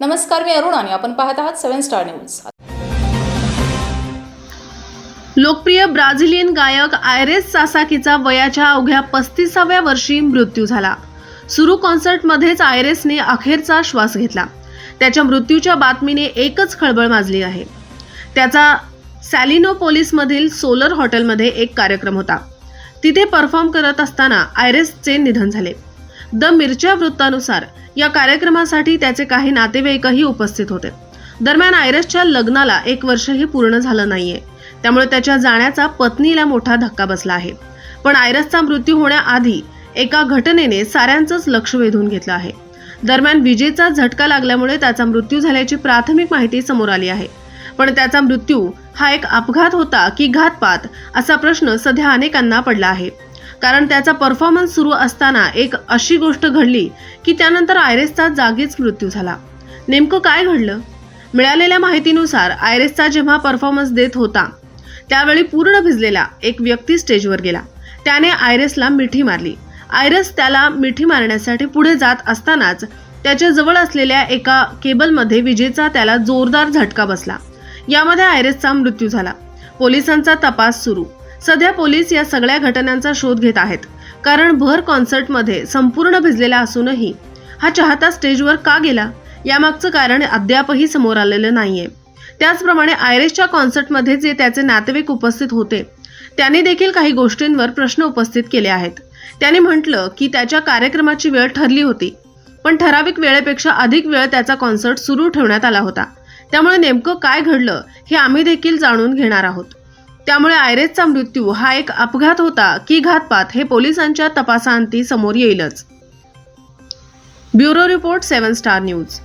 नमस्कार मी अरुण आणि आपण पाहत आहात सेव्हन स्टार न्यूज. लोकप्रिय ब्राझिलियन गायक आयरेस सासाकीचा वयाच्या अवघ्या पस्तीसाव्या वर्षी मृत्यू झाला. सुरू कॉन्सर्टमध्येच आयरेसने अखेरचा श्वास घेतला. त्याच्या मृत्यूच्या बातमीने एकच खळबळ माजली आहे. त्याचा सॅलिनोपोलिसमधील सोलर हॉटेलमध्ये एक कार्यक्रम होता. तिथे परफॉर्म करत असताना आयरेसचे निधन झाले. द मिरच्या वृत्तानुसार या कार्यक्रमासाठी त्याचे काही नातेवाईकही उपस्थित होते. दरम्यान आयरसच्या लग्नाला एक वर्षही पूर्ण झालं नाहीये. त्यामुळे त्याच्या जाण्याचा पत्नीला मोठा धक्का बसला आहे. पण आयरसचा मृत्यू होण्याआधी एका घटनेने साऱ्यांचंच लक्ष वेधून घेतलं आहे. दरम्यान विजेचा झटका लागल्यामुळे त्याचा मृत्यू झाल्याची प्राथमिक माहिती समोर आली आहे. पण त्याचा मृत्यू हा एक अपघात होता की घातपात असा प्रश्न सध्या अनेकांना पडला आहे. कारण त्याचा परफॉर्मन्स सुरू असताना एक अशी गोष्ट घडली की त्यानंतर आयरेसचा जागीच मृत्यू झाला. नेमकं काय घडलं? मिळालेल्या माहितीनुसार आयरेसचा जेव्हा परफॉर्मन्स देत होता त्यावेळी पूर्ण भिजलेला एक व्यक्ती स्टेजवर गेला. त्याने आयरेसला मिठी मारली. आयरस त्याला मिठी मारण्यासाठी पुढे जात असतानाच त्याच्याजवळ असलेल्या एका केबलमध्ये विजेचा त्याला जोरदार झटका बसला. यामध्ये आयरेसचा मृत्यू झाला. पोलिसांचा तपास सुरू. सध्या पोलीस या सगळ्या घटनांचा शोध घेत आहेत. कारण भर कॉन्सर्टमध्ये संपूर्ण भिजलेला असूनही हा चाहता स्टेजवर का गेला? यामागचं कारण अद्यापही समोर आलेलं नाहीये. त्याचप्रमाणे आयरेशच्या कॉन्सर्टमध्ये जे त्याचे नातेवाईक उपस्थित होते त्यांनी देखील काही गोष्टींवर प्रश्न उपस्थित केले आहेत. त्याने म्हटलं की त्याच्या कार्यक्रमाची वेळ ठरली होती पण ठराविक वेळेपेक्षा अधिक वेळ त्याचा कॉन्सर्ट सुरू ठेवण्यात आला होता. त्यामुळे नेमकं काय घडलं हे आम्ही देखील जाणून घेणार आहोत. त्यामुळे आयरेसचा मृत्यू हा एक अपघात होता की घातपात हे पोलिसांच्या तपासांती समोर येईलच. Bureau report seven star news.